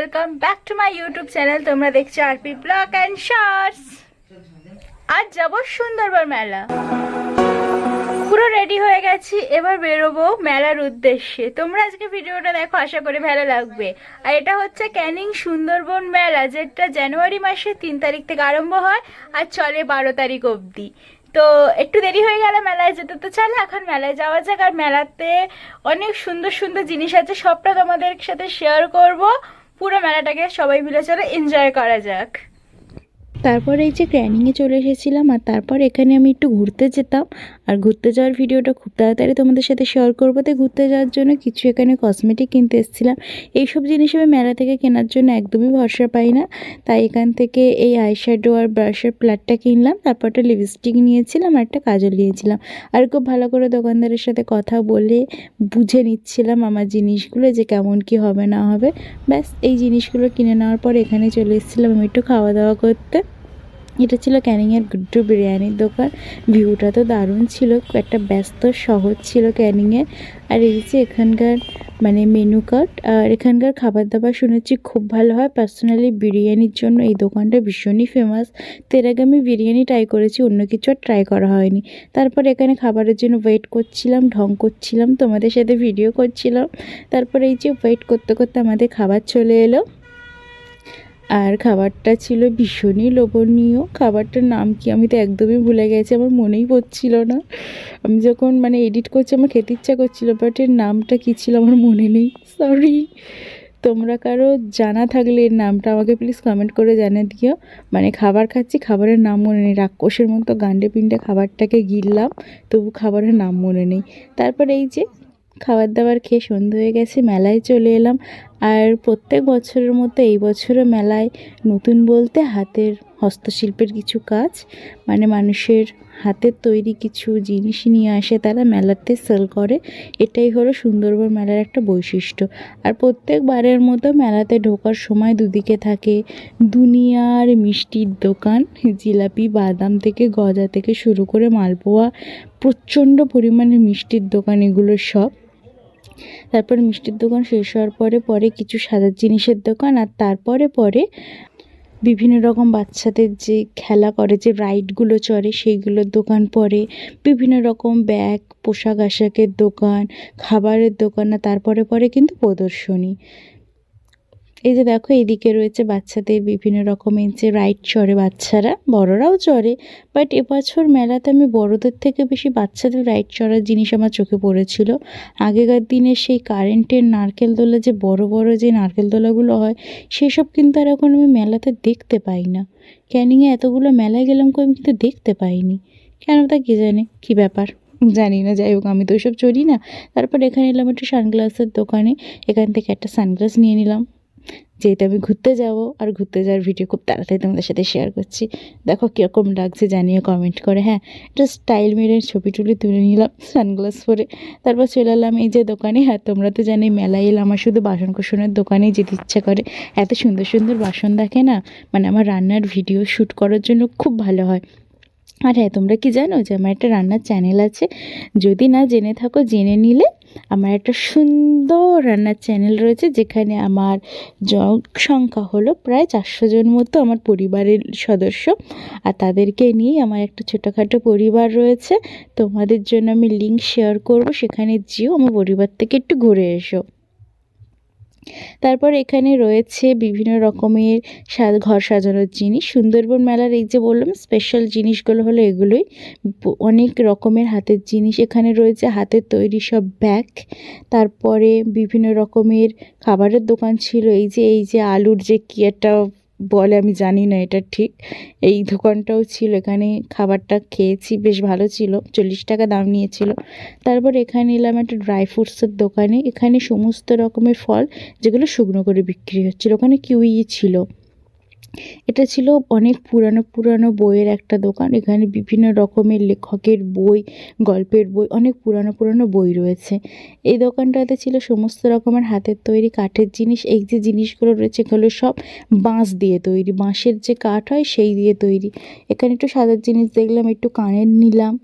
Welcome back to my YouTube channel তোমরা দেখছ RP blog and shorts আজ যাব সুন্দরবন মেলা। পুরো রেডি হয়ে গেছি, এবার বেরোবো মেলার উদ্দেশ্যে। তোমরা আজকে ভিডিওটা দেখো, আশা করি ভালো লাগবে। আর এটা হচ্ছে ক্যানিং সুন্দরবন মেলা, যেটা জানুয়ারি মাসের তিন তারিখ থেকে আরম্ভ হয় আর চলে বারো তারিখ অবধি। তো একটু দেরি হয়ে গেল মেলায় যেতে, তো চলো এখন মেলায় যাওয়া যাক। আর মেলাতে অনেক সুন্দর সুন্দর জিনিস আছে, সবটা তোমাদের সাথে শেয়ার করব। পুরো মেলাটাকে সবাই মিলে চলে এনজয় করা যাক। তারপর এই যে ক্র্যানিংয়ে চলে এসেছিলাম, আর তারপর এখানে আমি একটু ঘুরতে যেতাম। আর ঘুরতে যাওয়ার ভিডিওটা খুব তাড়াতাড়ি তোমাদের সাথে শেয়ার করব। তাই ঘুরতে যাওয়ার জন্য কিছু এখানে কসমেটিক কিনতে এসেছিলাম। এইসব জিনিস আমি মেলা থেকে কেনার জন্য একদমই ভরসা পাই না। তাই এখান থেকে এই আইশ্যাডো আর ব্রাশের প্লাটটা কিনলাম, তারপর একটা লিপস্টিক নিয়েছিলাম আর একটা কাজল নিয়েছিলাম। আর খুব ভালো করে দোকানদারের সাথে কথা বলে বুঝে নিচ্ছিলাম আমার জিনিসগুলো যে কেমন কি হবে না হবে। ব্যাস, এই জিনিসগুলো কিনে নেওয়ার পর এখানে চলে এসেছিলাম আমি একটু খাওয়া দাওয়া করতে। এটা ছিল ক্যানিংয়ের গুড্ডু বিরিয়ানির দোকান। ভিউটা তো দারুণ ছিল, একটা ব্যস্ত শহর ছিল ক্যানিংয়ের আর এই যে এখানকার মানে মেনু কার্ড আর এখানকার খাবার দাবার শুনেছি খুব ভালো হয়। পার্সোনালি বিরিয়ানির জন্য এই দোকানটা ভীষণই ফেমাস তো এর আগে আমি বিরিয়ানি ট্রাই করেছি, অন্য কিছু আর ট্রাই করা হয়নি। তারপর এখানে খাবারের জন্য ওয়েট করছিলাম, ঢং করছিলাম, তোমাদের সাথে ভিডিও করছিলাম। তারপর এই যে ওয়েট করতে করতে আমাদের খাবার চলে এলো। আর খাবারটা ছিল ভীষণই লোভনীয়। খাবারটার নাম কি আমি তো একদমই ভুলে গেছি, আমার মনেই পড়ছিল না। আমি যখন মানে এডিট করছি, আমার খেতে ইচ্ছা করছিল বাট এর নামটা কী ছিল আমার মনে নেই। সরি তোমরা কারও জানা থাকলে এর নামটা আমাকে প্লিজ কমেন্ট করে জানিয়ে দিও। মানে খাবার খাচ্ছি, খাবারের নাম মনে নেই। রাক্ষসের মতো গান্ডে পিণ্ডে খাবারটাকে গিললাম, তবু খাবারের নাম মনে নেই। তারপর এই যে খাবার দাবার খেয়ে সন্ধে হয়ে গেছে, মেলায় চলে এলাম। আর প্রত্যেক বছরের মতো এই বছরও মেলায় নতুন বলতে হাতের হস্তশিল্পের কিছু কাজ মানে মানুষের হাতের তৈরি কিছু জিনিস নিয়ে আসে তারা মেলাতে, সেল করে। এটাই হলো সুন্দরবন মেলার একটা বৈশিষ্ট্য। আর প্রত্যেকবারের মতো মেলাতে ঢোকার সময় দুদিকে থাকে দুনিয়ার মিষ্টির দোকান, জিলাপি, বাদাম থেকে গজা থেকে শুরু করে মালপোয়া, প্রচণ্ড পরিমাণে মিষ্টির দোকান এগুলো সব। তারপর মিষ্টির দোকান শেষ হওয়ার পরে পরে কিছু সাজার জিনিসের দোকান আর তারপরে পরে বিভিন্ন রকম বাচ্চাদের যে খেলা করে, যে রাইডগুলো চড়ে সেইগুলোর দোকান পরে বিভিন্ন রকম ব্যাগ, পোশাক আশাকের দোকান, খাবারের দোকান না তারপরে পরে কিন্তু প্রদর্শনী। এই যে দেখো, এদিকে রয়েছে বাচ্চাদের বিভিন্ন রকমের যে রাইড চড়ে বাচ্চারা, বড়রাও চড়ে। বাট এবছর মেলাতে আমি বড়দের থেকে বেশি বাচ্চাদের রাইড চড়ার জিনিস আমার চোখে পড়েছিল। আগেকার দিনে সেই কারেন্টের নারকেল দোলা, যে বড় বড় যে নারকেল দোলাগুলো হয়, সেসব কিন্তু আর এখন আমি মেলাতে দেখতে পাই না। ক্যানিংয়ে এতগুলো মেলায় গেলাম কো আমি কিন্তু দেখতে পাইনি। কেন তা কে জানে? কী ব্যাপার? জানি না, যাই হোক, আমি তো ওইসব চড়ি না। তারপর এখানে এলাম একটু সানগ্লাসের দোকানে। এখান থেকে একটা সানগ্লাস নিয়ে নিলাম। যেহেতু আমি ঘুরতে যাব আর ঘুরতে যাওয়ার ভিডিও খুব তাড়াতাড়ি তোমাদের সাথে শেয়ার করছি। দেখো কীরকম লাগছে জানিয়ে কমেন্ট করে। হ্যাঁ একটা স্টাইল মেরে ছবি টুলি তুলে নিলাম সানগ্লাস পরে। তারপর চলে এলাম এই যে দোকানে। হ্যাঁ তোমরা তো জানি মেলায় এলে আমার শুধু বাসন কোসনের দোকানেই যেতে ইচ্ছা করে। এত সুন্দর সুন্দর বাসন দেখে না মানে আমার রান্নার ভিডিও শ্যুট করার জন্য খুব ভালো হয়। আর হ্যাঁ তোমরা কি জানো যে আমার একটা রান্নার চ্যানেল আছে? যদি না জেনে থাকো, জেনে নিলে আমার একটা সুন্দর রান্নার চ্যানেল রয়েছে, যেখানে আমার জন সংখ্যা হলো প্রায় চারশো জন মতো আমার পরিবারের সদস্য। আর তাদেরকে নিয়েই আমার একটা ছোটোখাটো পরিবার রয়েছে। তোমাদের জন্য আমি লিঙ্ক শেয়ার করব, সেখানে যেও, আমার পরিবার থেকে একটু ঘুরে এসো। তারপর এখানে রয়েছে বিভিন্ন রকমের ঘর সাজানোর জিনিস। সুন্দরবন মেলার এই যে বললাম স্পেশাল জিনিসগুলো হলো এগুলোই। অনেক রকমের হাতের জিনিস এখানে রয়েছে। হাতের তৈরি সব ব্যাগ। তারপরে বিভিন্ন রকমের খাবারের দোকান ছিল। এই যে এই যে আলুর যে কি একটা বলে আমি জানি না এটা ঠিক। এই দোকানটাও ছিল, এখানে খাবারটা খেয়েছি, বেশ ভালো ছিল, চল্লিশ টাকা দাম নিয়েছিল। তারপর এখানে এলাম একটা ড্রাই ফ্রুটসের দোকানে। এখানে সমস্ত রকমের ফল, যেগুলো শুকনো করে বিক্রি হচ্ছিল। ওখানে কিউই ছিল। এটা ছিল অনেক পুরানো পুরানো বইয়ের একটা দোকান। এখানে বিভিন্ন রকমের লেখকের বই, গল্পের বই, অনেক পুরানো পুরানো বই রয়েছে। এই দোকানটাতে ছিল সমস্ত রকমের হাতের তৈরি কাঠের জিনিস। এই যে জিনিসগুলো রয়েছে, এগুলো সব বাঁশ দিয়ে তৈরি। বাঁশের যে কাঠ হয়, সেই দিয়ে তৈরি। এখানে একটু সাদার জিনিস দেখলাম, একটু কানের নিলাম।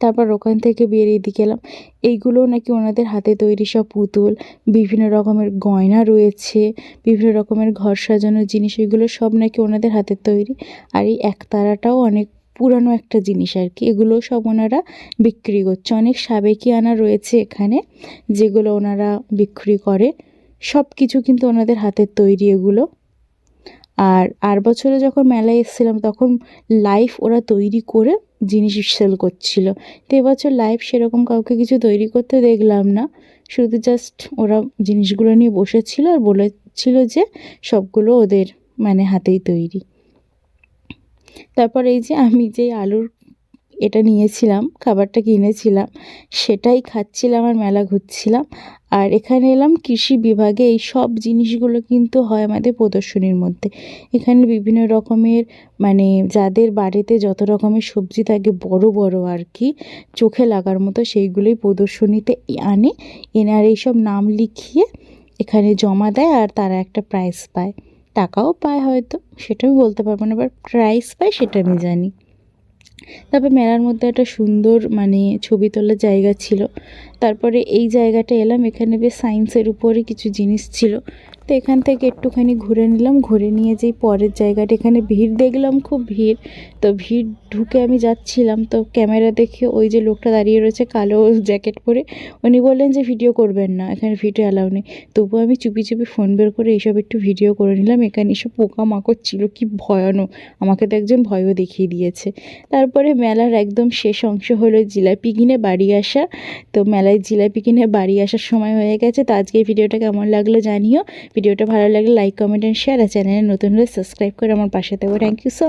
তারপর ওখান থেকে বেরিয়ে দিকে এলাম। এইগুলোও নাকি ওনাদের হাতে তৈরি সব পুতুল, বিভিন্ন রকমের গয়না রয়েছে, বিভিন্ন রকমের ঘর সাজানোর জিনিস, এগুলো সব নাকি ওনাদের হাতের তৈরি। আর এই একতারাটাও অনেক পুরানো একটা জিনিস আর কি, এগুলো সব ওনারা বিক্রি করছে। অনেক সাবেকিয়ানা রয়েছে এখানে, যেগুলো ওনারা বিক্রি করে। সব কিছু কিন্তু ওনাদের হাতের তৈরি এগুলো। আর আর বছরে যখন মেলায় এসেছিলাম, তখন লাইভ ওরা তৈরি করে জিনিস সেল করছিল। তো এবছর লাইভ সেরকম কাউকে কিছু তৈরি করতে দেখলাম না। শুধু জাস্ট ওরা জিনিসগুলো নিয়ে বসেছিল আর বলেছিল যে সবগুলো ওদের মানে হাতেই তৈরি। তারপর এই যে আমি যে আলুর এটা নিয়েছিলাম, খাবারটা কিনেছিলাম, সেটাই খাচ্ছিলাম আর মেলা ঘুরছিলাম। আর এখানে এলাম কৃষি বিভাগে, এই সব জিনিসগুলো কিন্তু হয় আমাদের প্রদর্শনীর মধ্যে। এখানে বিভিন্ন রকমের মানে যাদের বাড়িতে যত রকমের সবজি থাকে, বড় বড় আর কি, চোখে লাগার মতো সেইগুলোই প্রদর্শনীতে আনে। এনে আর এইসব নাম লিখিয়ে এখানে জমা দেয় আর তারা একটা প্রাইজ পায়। টাকাও পায় হয়তো, সেটা আমি বলতে পারব না বাট প্রাইজ পায় সেটা আমি জানি। তারপর মেলার মধ্যে একটা সুন্দর মানে ছবি তোলার জায়গা ছিল। তারপরে এই জায়গাটা এলাম, এখানে বেশ সায়েন্সের উপরে কিছু জিনিস ছিল। তো এখান থেকে একটুখানি ঘুরে নিলাম। ঘুরে নিয়ে যেই পরের জায়গাটা, এখানে ভিড় দেখলাম, খুব ভিড়। তো ভিড় ঢুকে আমি যাচ্ছিলাম। তো ক্যামেরা দেখে ওই যে লোকটা দাঁড়িয়ে রয়েছে কালো জ্যাকেট পরে, উনি বললেন যে ভিডিও করবেন না, এখানে ভিডিও অ্যালাউ নেই। তবুও আমি চুপি চুপি ফোন বের করে এইসব একটু ভিডিও করে নিলাম। এখানে এসব পোকামাকড় ছিল, কি ভয়ানক। আমাকে তো একজন ভয়ও দেখিয়ে দিয়েছে। তারপরে মেলার একদম শেষ অংশ হলো জিলাপি কিনে বাড়ি আসা। তো মেলায় জিলাপি কিনে বাড়ি আসার সময় হয়ে গেছে। তো আজকে ভিডিওটা কেমন লাগল জানিও। ভিডিওটা ভালো লাগলে লাইক কমেন্ট অ্যান্ড শেয়ার আর চ্যানেলে নতুন হলে সাবস্ক্রাইব করে আমার পাশে থাকব থ্যাংক ইউ সো